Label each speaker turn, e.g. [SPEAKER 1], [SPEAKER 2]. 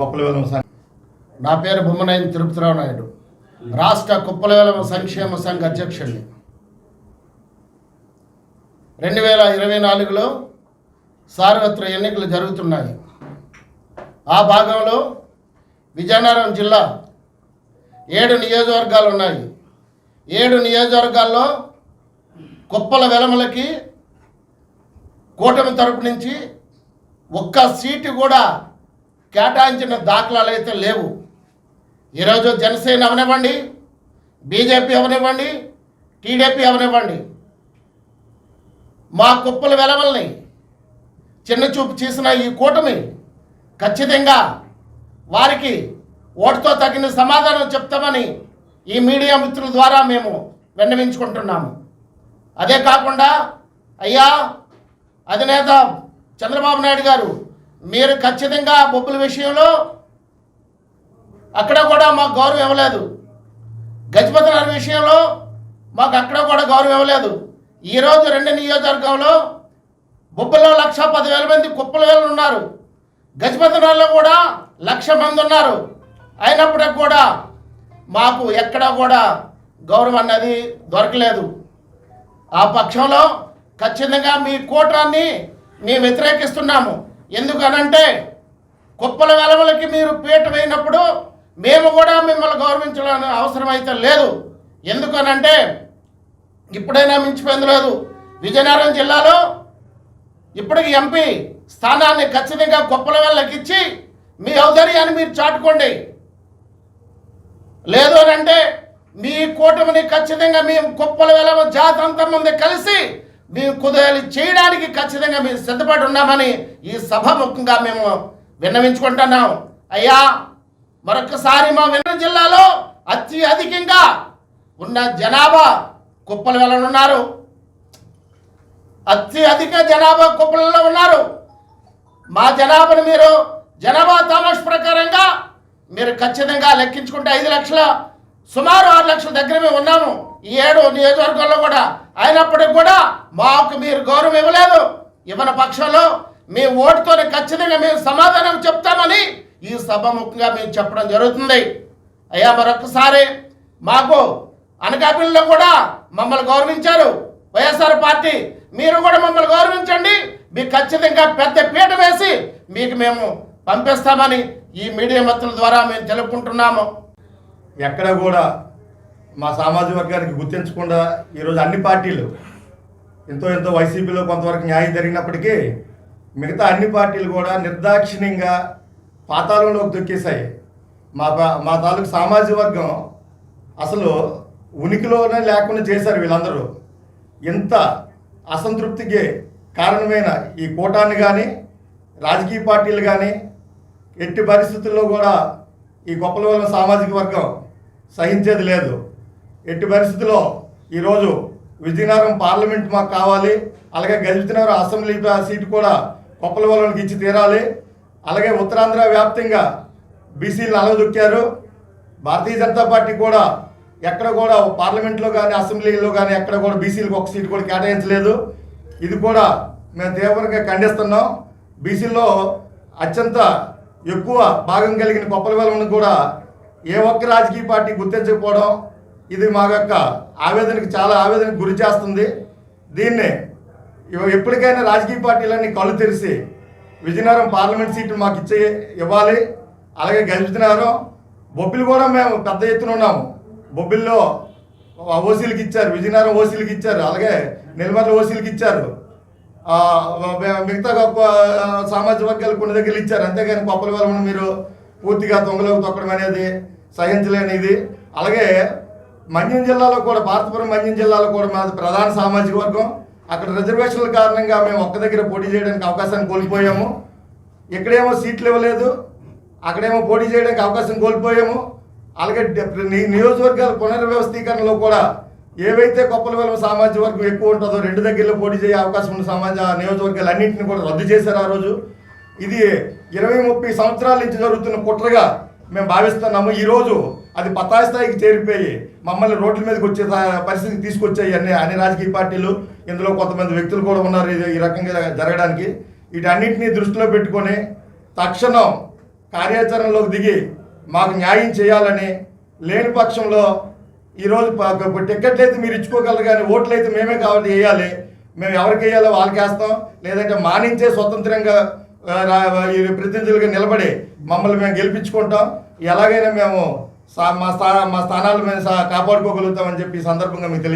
[SPEAKER 1] కుప్పలవేలం సంఘం నా పేరు బొమ్మనాయని తిరుపతిరావు నాయుడు రాష్ట్ర కుప్పల సంక్షేమ సంఘ అధ్యక్షుడిని రెండు వేల ఇరవై నాలుగులో సార్వత్ర ఎన్నికలు జరుగుతున్నాయి ఆ భాగంలో విజయనగరం జిల్లా ఏడు నియోజకవర్గాలు ఉన్నాయి ఏడు నియోజకవర్గాల్లో కుప్పల వెలమలకి కూటమి తరపు నుంచి ఒక్క సీటు కూడా కేటాయించిన దాఖలాలు అయితే లేవు ఈరోజు జనసేన అవనివ్వండి బీజేపీ అవనివ్వండి టీడీపీ అవనివ్వండి మా కుప్పల వెలవల్ని చిన్న చూపు చేసిన ఈ కూటమి ఖచ్చితంగా వారికి ఓటుతో తగిన సమాధానం చెప్తామని ఈ మీడియా మిత్రుల ద్వారా మేము విన్నవించుకుంటున్నాము అదే కాకుండా అయ్యా అధినేత చంద్రబాబు నాయుడు గారు మీరు ఖచ్చితంగా ఆ బొబ్బుల విషయంలో అక్కడ కూడా మాకు గౌరవం ఇవ్వలేదు గజపతి నగర్ విషయంలో మాకు అక్కడ కూడా గౌరవం ఇవ్వలేదు ఈరోజు రెండు నియోజకవర్గంలో బొబ్బుల్లో లక్ష పదివేల మంది కుప్పల వేలు ఉన్నారు గజపతి నగర్లో కూడా లక్ష మంది ఉన్నారు అయినప్పటికి కూడా మాకు ఎక్కడా కూడా గౌరవం అన్నది దొరకలేదు ఆ పక్షంలో ఖచ్చితంగా మీ కూటాన్ని మేము వ్యతిరేకిస్తున్నాము ఎందుకనంటే కుప్పల వెలవలకి మీరు పీఠమైనప్పుడు మేము కూడా మిమ్మల్ని గౌరవించడానికి అవసరం అయితే లేదు ఎందుకనంటే ఇప్పుడైనా మించిపోయింది లేదు విజయనగరం జిల్లాలో ఇప్పటికి ఎంపీ స్థానాన్ని ఖచ్చితంగా గొప్పల వెళ్ళకి ఇచ్చి మీ ఔదర్యాన్ని మీరు చాటుకోండి లేదు అంటే మీ కూటమిని ఖచ్చితంగా మేము గొప్పల వేల జాతంతా ముందు కలిసి మీ కుదేలు చేయడానికి ఖచ్చితంగా మేము సిద్ధపడి ఉన్నామని ఈ సభ ముఖ్యంగా మేము విన్నవించుకుంటున్నాం అయ్యా మరొకసారి మా విన్న జిల్లాలో అతి అధికంగా ఉన్న జనాభా కుప్పల వల్ల ఉన్నారు అధిక జనాభా కుప్పలలో ఉన్నారు మా జనాభాను మీరు జనాభా తామస్ ప్రకారంగా మీరు ఖచ్చితంగా లెక్కించుకుంటే ఐదు లక్షల సుమారు ఆరు లక్షల దగ్గర మేము ఉన్నాము ఈ ఏడు నియోజకవర్గంలో కూడా అయినప్పటికి కూడా మాకు మీరు గౌరవం ఇవ్వలేదు ఇవ్వని పక్షంలో మీ ఓటుతో ఖచ్చితంగా మేము సమాధానం చెప్తామని ఈ సభ ముఖ్యంగా మేము చెప్పడం జరుగుతుంది అయ్యా మరొకసారి మాకు అనకాపల్లిలో కూడా మమ్మల్ని గౌరవించారు వైఎస్ఆర్ పార్టీ మీరు కూడా మమ్మల్ని గౌరవించండి మీకు ఖచ్చితంగా పెద్ద పీట వేసి మీకు మేము పంపిస్తామని ఈ మీడియా మత్తుల ద్వారా మేము తెలుపుకుంటున్నాము
[SPEAKER 2] ఎక్కడ కూడా మా సామాజిక వర్గానికి గుర్తించకుండా ఈరోజు అన్ని పార్టీలు ఎంతో ఎంతో వైసీపీలో కొంతవరకు న్యాయం జరిగినప్పటికీ మిగతా అన్ని పార్టీలు కూడా నిర్దాక్షిణ్యంగా పాతాలంలోకి దొక్కేశాయి మా మా తాలూకు సామాజిక వర్గం అసలు ఉనికిలోనే లేకుండా చేశారు వీళ్ళందరూ ఇంత అసంతృప్తికి కారణమైన ఈ కూటాన్ని కానీ రాజకీయ పార్టీలు కానీ ఎట్టి పరిస్థితుల్లో కూడా ఈ గొప్పల వల్ల సామాజిక వర్గం సహించేది లేదు ఎట్టి పరిస్థితుల్లో ఈరోజు విజయనగరం పార్లమెంట్ మాకు కావాలి అలాగే గజపతినగరం అసెంబ్లీ సీటు కూడా కొప్పల వాళ్ళకి ఇచ్చి తీరాలి అలాగే ఉత్తరాంధ్ర వ్యాప్తంగా బీసీలు అలగదొక్కారు భారతీయ జనతా పార్టీ కూడా ఎక్కడ కూడా పార్లమెంట్లో కానీ అసెంబ్లీలో కానీ ఎక్కడ కూడా బీసీలకు ఒక సీటు కూడా కేటాయించలేదు ఇది కూడా మేము తీవ్రంగా ఖండిస్తున్నాం బీసీల్లో అత్యంత ఎక్కువ భాగం కలిగిన కొప్పల కూడా ఏ ఒక్క రాజకీయ పార్టీ గుర్తించకపోవడం ఇది మా యొక్క ఆవేదనకి చాలా ఆవేదనకు గురి చేస్తుంది దీన్ని ఎప్పటికైనా రాజకీయ పార్టీలన్నీ కళ్ళు తెరిసి విజయనగరం పార్లమెంట్ సీట్లు మాకు ఇచ్చే ఇవ్వాలి అలాగే గెలుపుతున్నారు బొబ్బిలు కూడా మేము పెద్ద ఎత్తున ఉన్నాము బొబ్బిల్లో ఓసీలకి ఇచ్చారు విజయనగరం ఓసీలకి ఇచ్చారు అలాగే నెల్మర్ల ఓసీలకి ఇచ్చారు మిగతా గొప్ప సామాజిక వర్గాలు కొన్ని దగ్గర ఇచ్చారు అంతేగాని గొప్పల వలన మీరు పూర్తిగా దొంగలోకి తొక్కడం అనేది సహించలేని ఇది అలాగే మన్యం జిల్లాలో కూడా భారతపురం మన్యం జిల్లాలో కూడా మాది ప్రధాన సామాజిక వర్గం అక్కడ రిజర్వేషన్ల కారణంగా మేము ఒక్క దగ్గర పోటీ చేయడానికి అవకాశాన్ని కోల్పోయాము ఇక్కడేమో సీట్లు ఇవ్వలేదు అక్కడేమో పోటీ చేయడానికి అవకాశం కోల్పోయాము అలాగే నియోజకవర్గాల పునర్వ్యవస్థీకరణలో కూడా ఏవైతే కొప్పల వెలమ సామాజిక వర్గం ఎక్కువ ఉంటుందో రెండు దగ్గరలో పోటీ చేయ అవకాశం ఉన్న సమాజ నియోజకవర్గాలు అన్నింటిని కూడా రద్దు చేశారు ఆ రోజు ఇది ఇరవై ముప్పై సంవత్సరాల నుంచి జరుగుతున్న కుట్రగా మేము భావిస్తున్నాము ఈరోజు అది పతాయి స్థాయికి చేరిపోయి మమ్మల్ని రోడ్ల మీదకి వచ్చే పరిస్థితి తీసుకొచ్చాయి అన్ని అన్ని రాజకీయ పార్టీలు ఇందులో కొంతమంది వ్యక్తులు కూడా ఉన్నారు ఈ రకంగా జరగడానికి వీటన్నింటినీ దృష్టిలో పెట్టుకొని తక్షణం కార్యాచరణలోకి దిగి మాకు న్యాయం చేయాలని లేని పక్షంలో ఈరోజు టికెట్లు అయితే మీరు ఇచ్చుకోగలరు కానీ ఓట్లు అయితే మేమే కావాలి వేయాలి మేము ఎవరికి వేయాలో వాళ్ళకి వేస్తాం లేదంటే మానించే స్వతంత్రంగా ప్రతినిధులుగా నిలబడి మమ్మల్ని మేము గెలిపించుకుంటాం ఎలాగైనా మేము మా స్థా మా స్థానాలు మేము కాపాడుకోగలుగుతామని చెప్పి సందర్భంగా మీకు తెలియజేస్తాను